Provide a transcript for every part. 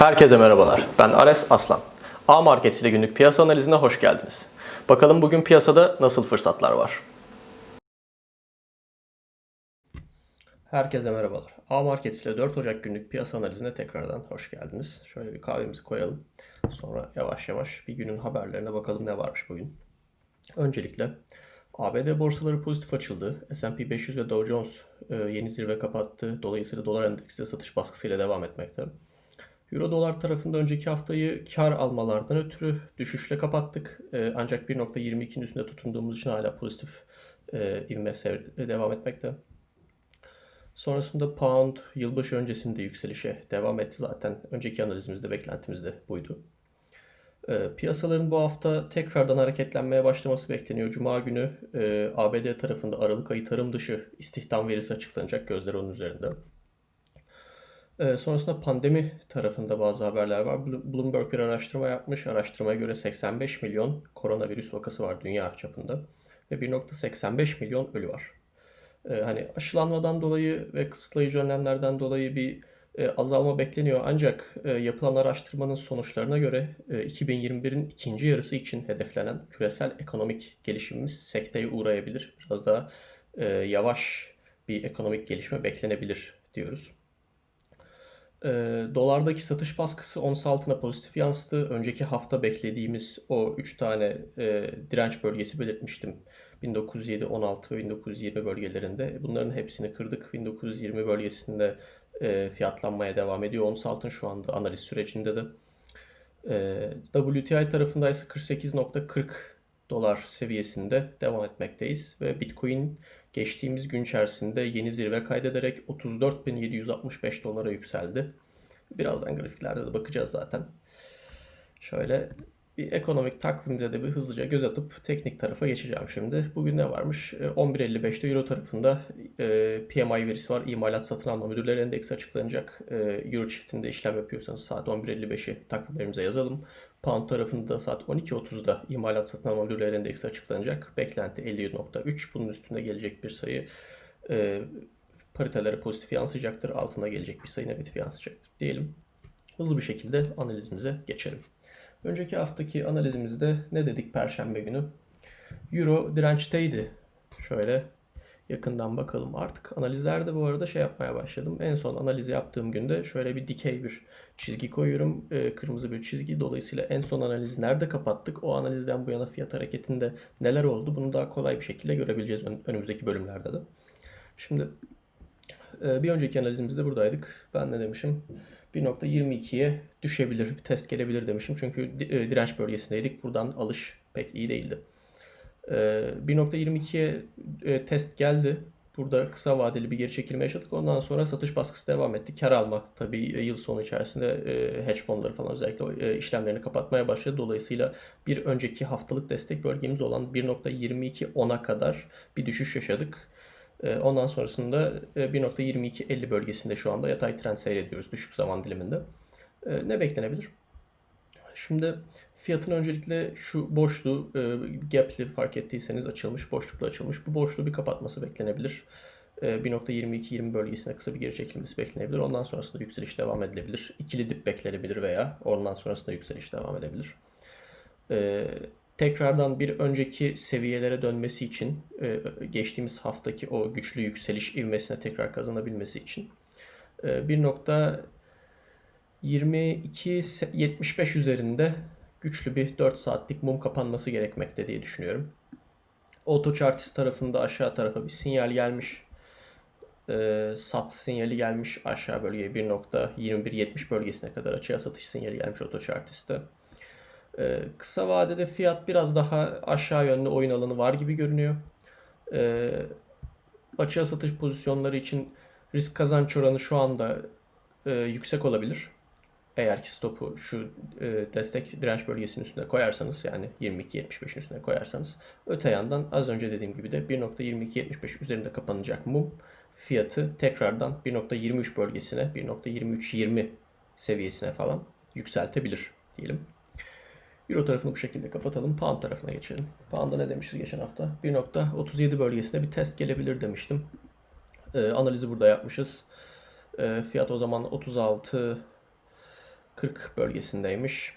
Herkese merhabalar. Ben Ares Aslan. A Markets ile günlük piyasa analizine hoş geldiniz. Bakalım bugün piyasada nasıl fırsatlar var? Herkese merhabalar. A Markets ile 4 Ocak günlük piyasa analizine tekrardan hoş geldiniz. Şöyle bir kahvemizi koyalım. Sonra yavaş yavaş bir günün haberlerine bakalım ne varmış bugün. Öncelikle ABD borsaları pozitif açıldı. S&P 500 ve Dow Jones e, yeni zirve kapattı. Dolayısıyla dolar endeksi de satış baskısıyla devam etmekte. Euro dolar tarafında önceki haftayı kar almalardan ötürü düşüşle kapattık. E, ancak 1.22'nin üstünde tutunduğumuz için hala pozitif e, ivme sev- devam etmekte. Sonrasında pound yılbaşı öncesinde yükselişe devam etti zaten. Önceki analizimizde beklentimiz de buydu. E, piyasaların bu hafta tekrardan hareketlenmeye başlaması bekleniyor. Cuma günü e, ABD tarafında Aralık ayı tarım dışı istihdam verisi açıklanacak. Gözler onun üzerinde. E, sonrasında pandemi tarafında bazı haberler var. Blo- Bloomberg bir araştırma yapmış. Araştırmaya göre 85 milyon koronavirüs vakası var dünya çapında. Ve 1.85 milyon ölü var. E, hani aşılanmadan dolayı ve kısıtlayıcı önlemlerden dolayı bir e, azalma bekleniyor. Ancak e, yapılan araştırmanın sonuçlarına göre e, 2021'in ikinci yarısı için hedeflenen küresel ekonomik gelişimimiz sekteye uğrayabilir. Biraz daha e, yavaş bir ekonomik gelişme beklenebilir diyoruz. E, dolardaki satış baskısı ons altına pozitif yansıdı. Önceki hafta beklediğimiz o 3 tane e, direnç bölgesi belirtmiştim. 1907, 16 ve 1920 bölgelerinde. Bunların hepsini kırdık. 1920 bölgesinde e, fiyatlanmaya devam ediyor. Ons altın şu anda analiz sürecinde de. E, WTI tarafında ise 48.40 dolar seviyesinde devam etmekteyiz ve Bitcoin geçtiğimiz gün içerisinde yeni zirve kaydederek 34.765 dolara yükseldi. Birazdan grafiklerde de bakacağız zaten. Şöyle bir ekonomik takvimde de bir hızlıca göz atıp teknik tarafa geçeceğim şimdi. Bugün ne varmış? E, 11.55'te Euro tarafında e, PMI verisi var. İmalat satın alma müdürleri endeksi açıklanacak. E, Euro çiftinde işlem yapıyorsanız saat 11.55'i takvimlerimize yazalım. Pound tarafında saat 12.30'da imalat satın alma müdürleri endeksi açıklanacak. Beklenti 50.3. Bunun üstünde gelecek bir sayı e, paritelere pozitif yansıyacaktır. Altına gelecek bir sayı negatif yansıyacaktır diyelim. Hızlı bir şekilde analizimize geçelim. Önceki haftaki analizimizde ne dedik Perşembe günü? Euro dirençteydi. Şöyle yakından bakalım. Artık analizlerde bu arada şey yapmaya başladım. En son analizi yaptığım günde şöyle bir dikey bir çizgi koyuyorum. Ee, kırmızı bir çizgi. Dolayısıyla en son analizi nerede kapattık? O analizden bu yana fiyat hareketinde neler oldu? Bunu daha kolay bir şekilde görebileceğiz ön- önümüzdeki bölümlerde de. Şimdi e, bir önceki analizimizde buradaydık. Ben ne demişim? 1.22'ye düşebilir, bir test gelebilir demişim. Çünkü e, direnç bölgesindeydik. Buradan alış pek iyi değildi. E, 1.22'ye e, test geldi. Burada kısa vadeli bir geri çekilme yaşadık. Ondan sonra satış baskısı devam etti. Kar alma tabii e, yıl sonu içerisinde e, hedge fonları falan özellikle e, işlemlerini kapatmaya başladı. Dolayısıyla bir önceki haftalık destek bölgemiz olan 1.22 10'a kadar bir düşüş yaşadık. E, Ondan sonrasında e, 1.22.50 bölgesinde şu anda yatay trend seyrediyoruz düşük zaman diliminde. E, Ne beklenebilir? Şimdi fiyatın öncelikle şu boşluğu e, gap'li fark ettiyseniz açılmış, boşlukla açılmış. Bu boşluğu bir kapatması beklenebilir. E, 1.22-20 bölgesine kısa bir geri çekilmesi beklenebilir. Ondan sonrasında yükseliş devam edilebilir. İkili dip beklenebilir veya ondan sonrasında yükseliş devam edebilir. E, tekrardan bir önceki seviyelere dönmesi için e, geçtiğimiz haftaki o güçlü yükseliş ivmesine tekrar kazanabilmesi için e, 1.22.75 üzerinde güçlü bir 4 saatlik mum kapanması gerekmekte diye düşünüyorum. Auto Chartist tarafında aşağı tarafa bir sinyal gelmiş. E, sat sinyali gelmiş aşağı bölgeye 1.21.70 bölgesine kadar açığa satış sinyali gelmiş Auto Ee, kısa vadede fiyat biraz daha aşağı yönlü oyun alanı var gibi görünüyor. Ee, açığa satış pozisyonları için risk kazanç oranı şu anda e, yüksek olabilir. Eğer ki stopu şu e, destek direnç bölgesinin üstüne koyarsanız yani 22.75'in üstüne koyarsanız öte yandan az önce dediğim gibi de 1.22.75 üzerinde kapanacak mum fiyatı tekrardan 1.23 bölgesine 1.23.20 seviyesine falan yükseltebilir diyelim. Euro tarafını bu şekilde kapatalım. Pound tarafına geçelim. Pound'a ne demişiz geçen hafta? 1.37 bölgesinde bir test gelebilir demiştim. Ee, analizi burada yapmışız. Ee, fiyat o zaman 36 40 bölgesindeymiş.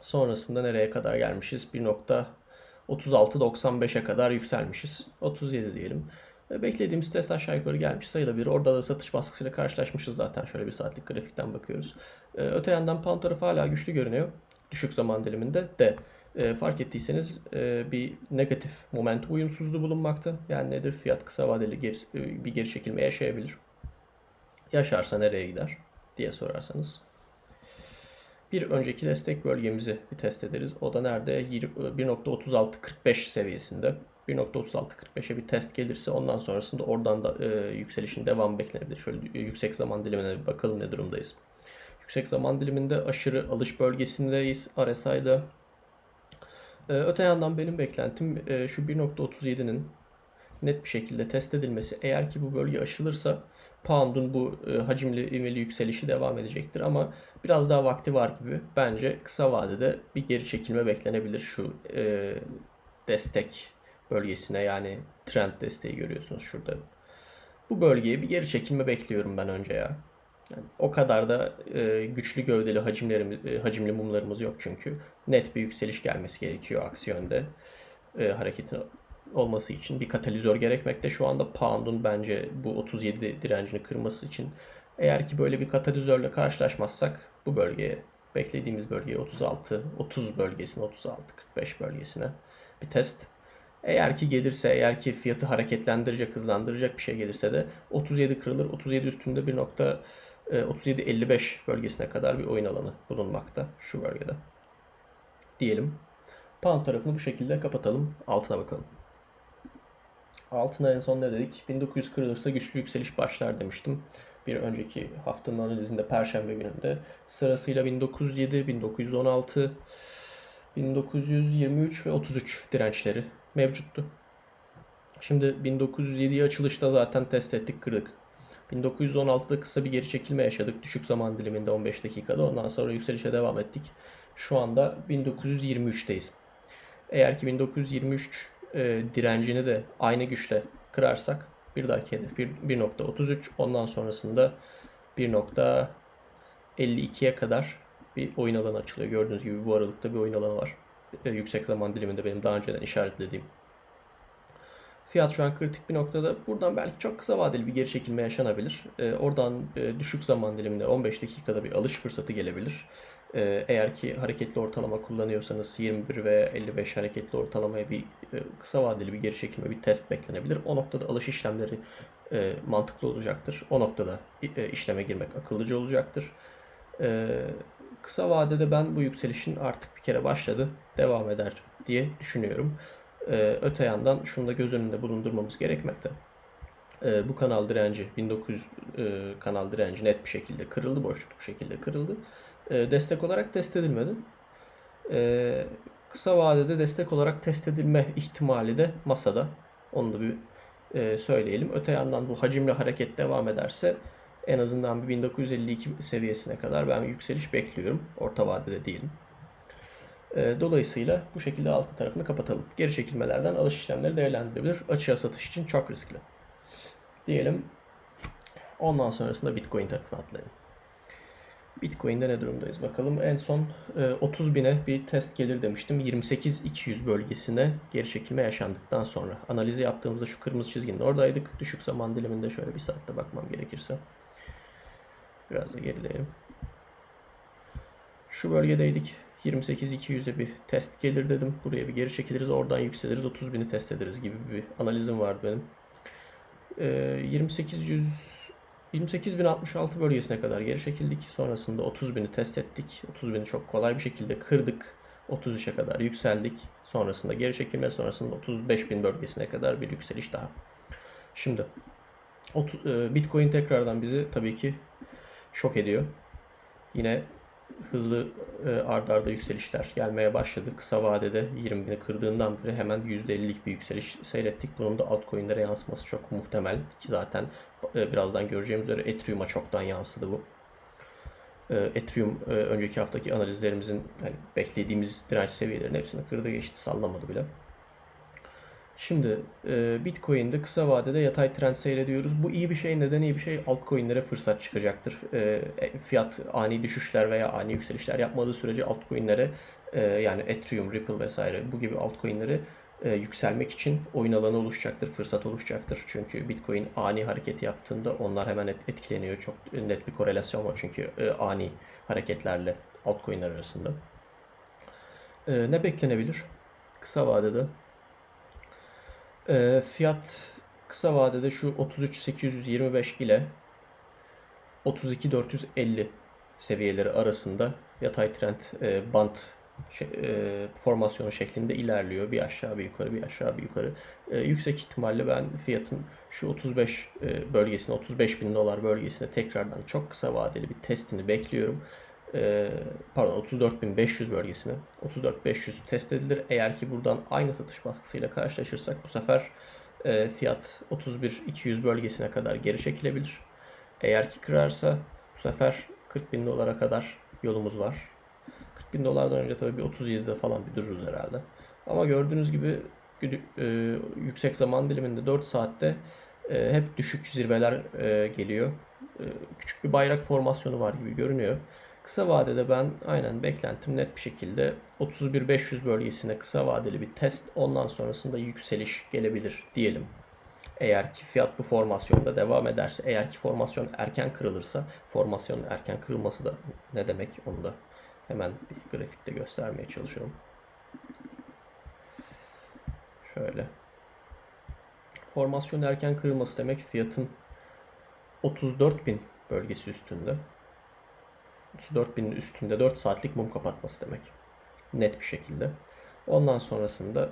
Sonrasında nereye kadar gelmişiz? 1.3695'e kadar yükselmişiz. 37 diyelim. E, Beklediğimiz test aşağı yukarı gelmiş sayılabilir. Orada da satış baskısıyla karşılaşmışız zaten. Şöyle bir saatlik grafikten bakıyoruz. E, Öte yandan pound tarafı hala güçlü görünüyor. Düşük zaman diliminde de. E, fark ettiyseniz e, bir negatif momentum uyumsuzluğu bulunmakta. Yani nedir? Fiyat kısa vadeli geri, e, bir geri çekilme yaşayabilir. Yaşarsa nereye gider diye sorarsanız. Bir önceki destek bölgemizi bir test ederiz. O da nerede? 1.3645 seviyesinde. 1.3645'e bir test gelirse ondan sonrasında oradan da e, yükselişin devamı beklenebilir. Şöyle yüksek zaman dilimine bir bakalım ne durumdayız. Yüksek zaman diliminde aşırı alış bölgesindeyiz RSI'da. E, öte yandan benim beklentim e, şu 1.37'nin net bir şekilde test edilmesi. Eğer ki bu bölge aşılırsa pound'un bu e, hacimli ivmeli yükselişi devam edecektir ama biraz daha vakti var gibi. Bence kısa vadede bir geri çekilme beklenebilir şu e, destek bölgesine yani trend desteği görüyorsunuz şurada. Bu bölgeye bir geri çekilme bekliyorum ben önce ya. Yani o kadar da e, güçlü gövdeli hacimlerimiz, e, hacimli mumlarımız yok çünkü. Net bir yükseliş gelmesi gerekiyor aksi yönde e, hareketin olması için bir katalizör gerekmekte. Şu anda pound'un bence bu 37 direncini kırması için eğer ki böyle bir katalizörle karşılaşmazsak bu bölgeye beklediğimiz bölgeye 36 30 bölgesine 36 45 bölgesine bir test. Eğer ki gelirse eğer ki fiyatı hareketlendirecek hızlandıracak bir şey gelirse de 37 kırılır. 37 üstünde bir nokta 37-55 bölgesine kadar bir oyun alanı bulunmakta şu bölgede. Diyelim. Pound tarafını bu şekilde kapatalım. Altına bakalım. Altına en son ne dedik? 1900 kırılırsa güçlü yükseliş başlar demiştim. Bir önceki haftanın analizinde Perşembe gününde. Sırasıyla 1907, 1916, 1923 ve 33 dirençleri mevcuttu. Şimdi 1907'yi açılışta zaten test ettik kırdık. 1916'da kısa bir geri çekilme yaşadık. Düşük zaman diliminde 15 dakikada. Ondan sonra yükselişe devam ettik. Şu anda 1923'teyiz. Eğer ki 1923 e, direncini de aynı güçle kırarsak bir dahaki hedef 1.33 ondan sonrasında 1.52'ye kadar bir oyun alanı açılıyor. Gördüğünüz gibi bu aralıkta bir oyun alanı var. E, yüksek zaman diliminde benim daha önceden işaretlediğim. Fiyat şu an kritik bir noktada. Buradan belki çok kısa vadeli bir geri çekilme yaşanabilir. E, oradan e, düşük zaman diliminde 15 dakikada bir alış fırsatı gelebilir. E, eğer ki hareketli ortalama kullanıyorsanız 21 ve 55 hareketli ortalamaya bir e, kısa vadeli bir geri çekilme, bir test beklenebilir. O noktada alış işlemleri e, mantıklı olacaktır. O noktada e, işleme girmek akıllıca olacaktır. E, kısa vadede ben bu yükselişin artık bir kere başladı, devam eder diye düşünüyorum. Ee, öte yandan şunu da göz önünde bulundurmamız gerekmekte. Ee, bu kanal direnci 1900 e, kanal direnci net bir şekilde kırıldı, boşluk bir şekilde kırıldı. Ee, destek olarak test edilmedi. Ee, kısa vadede destek olarak test edilme ihtimali de masada. Onu da bir e, söyleyelim. Öte yandan bu hacimli hareket devam ederse en azından bir 1952 seviyesine kadar ben yükseliş bekliyorum. Orta vadede değilim. E, dolayısıyla bu şekilde altın tarafını kapatalım. Geri çekilmelerden alış işlemleri değerlendirilebilir. Açığa satış için çok riskli. Diyelim. Ondan sonrasında Bitcoin tarafına atlayalım. Bitcoin'de ne durumdayız bakalım. En son 30 e, bine bir test gelir demiştim. 28-200 bölgesine geri çekilme yaşandıktan sonra. Analizi yaptığımızda şu kırmızı çizginin oradaydık. Düşük zaman diliminde şöyle bir saatte bakmam gerekirse. Biraz da gerileyelim. Şu bölgedeydik. 28-200'e bir test gelir dedim. Buraya bir geri çekiliriz. Oradan yükseliriz. 30 bini test ederiz gibi bir analizim vardı benim. Ee, 28 28.066 bölgesine kadar geri çekildik. Sonrasında 30 bini test ettik. 30 bini çok kolay bir şekilde kırdık. 33'e kadar yükseldik. Sonrasında geri çekilme sonrasında 35 bin bölgesine kadar bir yükseliş daha. Şimdi e, Bitcoin tekrardan bizi tabii ki şok ediyor. Yine hızlı e, ard arda yükselişler gelmeye başladı. Kısa vadede 20 bini kırdığından beri hemen %50'lik bir yükseliş seyrettik. Bunun da altcoin'lere yansıması çok muhtemel ki zaten e, birazdan göreceğimiz üzere Ethereum'a çoktan yansıdı bu. E, Ethereum e, önceki haftaki analizlerimizin yani beklediğimiz direnç seviyelerinin hepsini kırdı geçti sallamadı bile. Şimdi e, Bitcoin'de kısa vadede yatay trend seyrediyoruz. Bu iyi bir şey. Neden iyi bir şey? Altcoin'lere fırsat çıkacaktır. E, fiyat ani düşüşler veya ani yükselişler yapmadığı sürece altcoin'lere e, yani Ethereum, Ripple vesaire bu gibi altcoin'lere e, yükselmek için oyun alanı oluşacaktır, fırsat oluşacaktır. Çünkü Bitcoin ani hareket yaptığında onlar hemen et, etkileniyor. Çok net bir korelasyon var çünkü e, ani hareketlerle altcoin'ler arasında. E, ne beklenebilir? Kısa vadede e, fiyat kısa vadede şu 33.825 ile 32.450 seviyeleri arasında yatay trend e, band şey, e, formasyonu şeklinde ilerliyor. Bir aşağı bir yukarı bir aşağı bir yukarı. E, yüksek ihtimalle ben fiyatın şu 35 e, bölgesine 35 bin dolar bölgesine tekrardan çok kısa vadeli bir testini bekliyorum. E, pardon 34.500 bölgesine 34.500 test edilir. Eğer ki buradan aynı satış baskısıyla karşılaşırsak bu sefer e, fiyat 31.200 bölgesine kadar geri çekilebilir. Eğer ki kırarsa bu sefer 40 bin dolara kadar yolumuz var. 40 bin dolardan önce tabii bir 37'de falan bir dururuz herhalde. Ama gördüğünüz gibi e, yüksek zaman diliminde 4 saatte e, hep düşük zirveler e, geliyor. E, küçük bir bayrak formasyonu var gibi görünüyor. Kısa vadede ben aynen beklentim net bir şekilde 31.500 bölgesine kısa vadeli bir test ondan sonrasında yükseliş gelebilir diyelim. Eğer ki fiyat bu formasyonda devam ederse, eğer ki formasyon erken kırılırsa, formasyonun erken kırılması da ne demek onu da hemen bir grafikte göstermeye çalışıyorum. Şöyle. Formasyon erken kırılması demek fiyatın 34.000 bölgesi üstünde. 34.000'in üstünde 4 saatlik mum kapatması demek. Net bir şekilde. Ondan sonrasında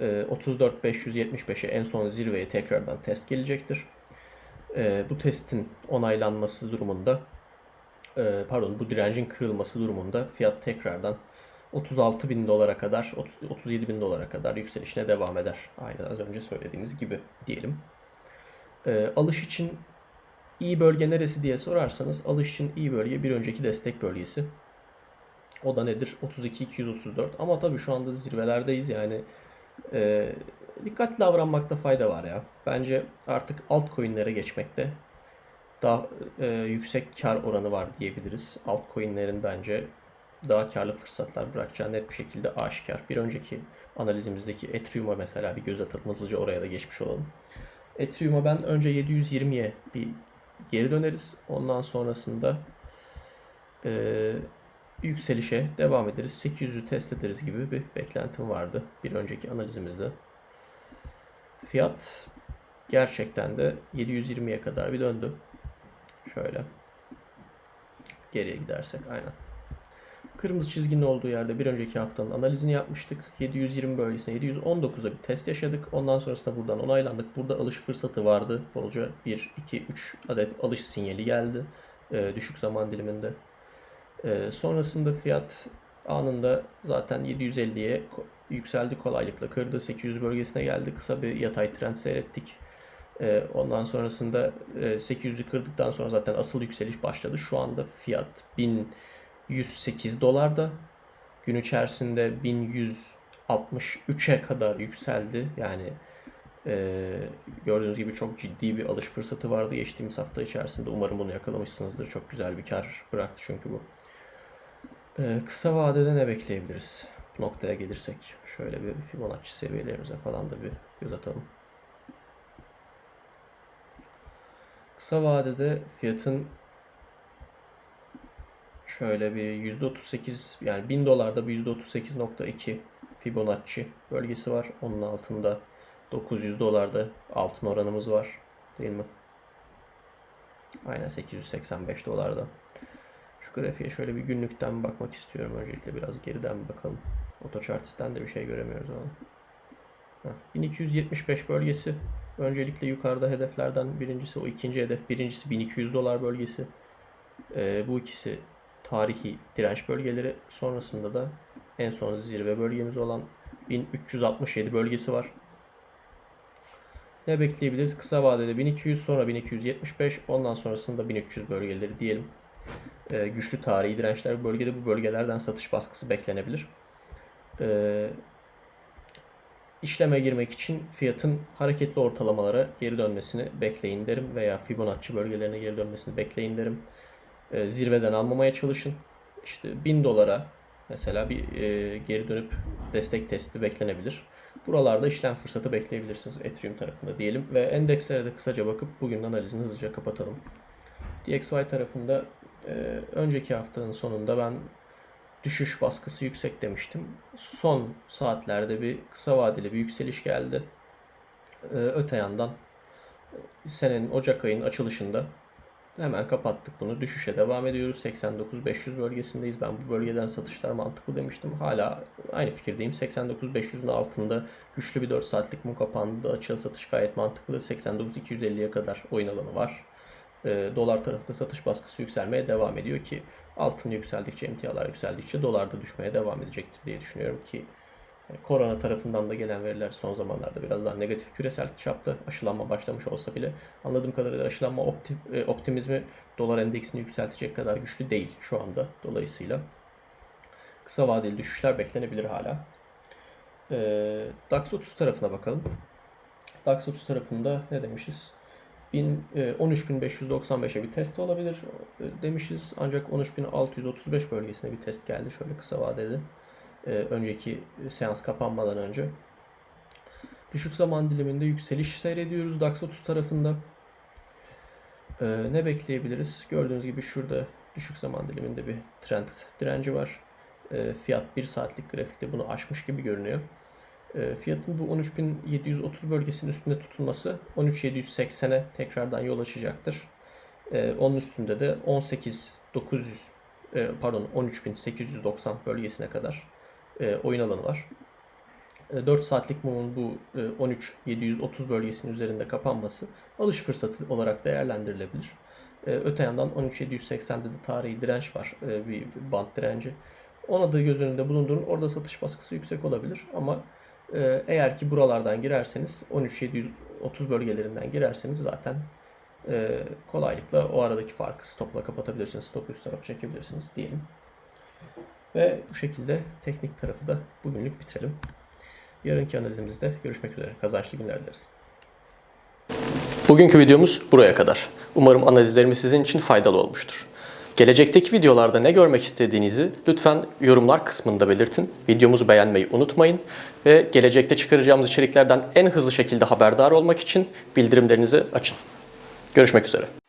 34.575'e en son zirveye tekrardan test gelecektir. E, bu testin onaylanması durumunda e, pardon bu direncin kırılması durumunda fiyat tekrardan 36 bin dolara kadar 30, 37 bin dolara kadar yükselişine devam eder. Aynı az önce söylediğimiz gibi diyelim. E, alış için iyi bölge neresi diye sorarsanız alış için iyi bölge bir önceki destek bölgesi. O da nedir? 32-234. Ama tabii şu anda zirvelerdeyiz yani e, dikkatli davranmakta fayda var ya. Bence artık altcoin'lere geçmekte daha e, yüksek kar oranı var diyebiliriz. Altcoin'lerin bence daha karlı fırsatlar bırakacağı net bir şekilde aşikar. Bir önceki analizimizdeki Ethereum'a mesela bir göz atalım hızlıca oraya da geçmiş olalım. Ethereum'a ben önce 720'ye bir geri döneriz. Ondan sonrasında e, yükselişe devam ederiz. 800'ü test ederiz gibi bir beklentim vardı bir önceki analizimizde. Fiyat gerçekten de 720'ye kadar bir döndü. Şöyle. Geriye gidersek aynen. Kırmızı çizginin olduğu yerde bir önceki haftanın analizini yapmıştık. 720 bölgesine 719'a bir test yaşadık. Ondan sonrasında buradan onaylandık. Burada alış fırsatı vardı. Bolca 1, 2, 3 adet alış sinyali geldi. Ee, düşük zaman diliminde. Ee, sonrasında fiyat anında zaten 750'ye yükseldi kolaylıkla kırdı. 800 bölgesine geldi. Kısa bir yatay trend seyrettik. Ee, ondan sonrasında e, 800'ü kırdıktan sonra zaten asıl yükseliş başladı. Şu anda fiyat 1108 dolarda. Gün içerisinde 1163'e kadar yükseldi. Yani e, gördüğünüz gibi çok ciddi bir alış fırsatı vardı geçtiğimiz hafta içerisinde. Umarım bunu yakalamışsınızdır. Çok güzel bir kar bıraktı çünkü bu. Ee, kısa vadede ne bekleyebiliriz? Noktaya gelirsek şöyle bir Fibonacci seviyelerimize falan da bir göz atalım. Kısa vadede fiyatın şöyle bir %38 yani 1000 dolarda bir %38.2 Fibonacci bölgesi var. Onun altında 900 dolarda altın oranımız var. Değil mi? Aynen 885 dolarda. Şu grafiğe şöyle bir günlükten bakmak istiyorum. Öncelikle biraz geriden bakalım. Otoçartisten de bir şey göremiyoruz ama. Heh, 1275 bölgesi. Öncelikle yukarıda hedeflerden birincisi o ikinci hedef. Birincisi 1200 dolar bölgesi. Ee, bu ikisi tarihi direnç bölgeleri. Sonrasında da en son zirve bölgemiz olan 1367 bölgesi var. Ne bekleyebiliriz? Kısa vadede 1200 sonra 1275 ondan sonrasında 1300 bölgeleri diyelim e, güçlü tarihi dirençler bölgede bu bölgelerden satış baskısı beklenebilir. E, işleme girmek için fiyatın hareketli ortalamalara geri dönmesini bekleyin derim veya Fibonacci bölgelerine geri dönmesini bekleyin derim. E, zirveden almamaya çalışın. İşte 1000 dolara mesela bir e, geri dönüp destek testi beklenebilir. Buralarda işlem fırsatı bekleyebilirsiniz Ethereum tarafında diyelim ve endekslere de kısaca bakıp bugün analizini hızlıca kapatalım. DXY tarafında e, önceki haftanın sonunda ben düşüş baskısı yüksek demiştim. Son saatlerde bir kısa vadeli bir yükseliş geldi. Ee, öte yandan e, senenin Ocak ayının açılışında hemen kapattık bunu. Düşüşe devam ediyoruz. 89-500 bölgesindeyiz. Ben bu bölgeden satışlar mantıklı demiştim. Hala aynı fikirdeyim. 89-500'ün altında güçlü bir 4 saatlik mum kapandı. Açığa satış gayet mantıklı. 89-250'ye kadar oyun alanı var. Ee, dolar tarafında satış baskısı yükselmeye devam ediyor ki altın yükseldikçe, emtialar yükseldikçe dolar da düşmeye devam edecektir diye düşünüyorum ki e, korona tarafından da gelen veriler son zamanlarda biraz daha negatif küresel çapta aşılanma başlamış olsa bile anladığım kadarıyla aşılanma opti- e, optimizmi dolar endeksini yükseltecek kadar güçlü değil şu anda. Dolayısıyla kısa vadeli düşüşler beklenebilir hala. Ee, DAX 30 tarafına bakalım. DAX 30 tarafında ne demişiz? 1000, e, 13.595'e bir test olabilir e, demişiz. Ancak 13.635 bölgesine bir test geldi. Şöyle kısa vadeli. E, önceki seans kapanmadan önce. Düşük zaman diliminde yükseliş seyrediyoruz DAX 30 tarafında. E, ne bekleyebiliriz? Gördüğünüz gibi şurada düşük zaman diliminde bir trend direnci var. E, fiyat 1 saatlik grafikte bunu aşmış gibi görünüyor. E, fiyatın bu 13.730 bölgesinin üstünde tutulması 13.780'e tekrardan yol açacaktır. E, onun üstünde de 18.900 e, pardon 13.890 bölgesine kadar e, oyun alanı var. E, 4 saatlik mumun bu e, 13.730 bölgesinin üzerinde kapanması alış fırsatı olarak değerlendirilebilir. E, öte yandan 13.780'de de tarihi direnç var. E, bir band direnci. Ona da göz önünde bulundurun. Orada satış baskısı yüksek olabilir ama ee, Eğer ki buralardan girerseniz 13730 bölgelerinden girerseniz zaten e, kolaylıkla o aradaki farkı stopla kapatabilirsiniz. Stop üst tarafa çekebilirsiniz diyelim. Ve bu şekilde teknik tarafı da bugünlük bitirelim. Yarınki analizimizde görüşmek üzere. Kazançlı günler dileriz. Bugünkü videomuz buraya kadar. Umarım analizlerimiz sizin için faydalı olmuştur. Gelecekteki videolarda ne görmek istediğinizi lütfen yorumlar kısmında belirtin. Videomuzu beğenmeyi unutmayın ve gelecekte çıkaracağımız içeriklerden en hızlı şekilde haberdar olmak için bildirimlerinizi açın. Görüşmek üzere.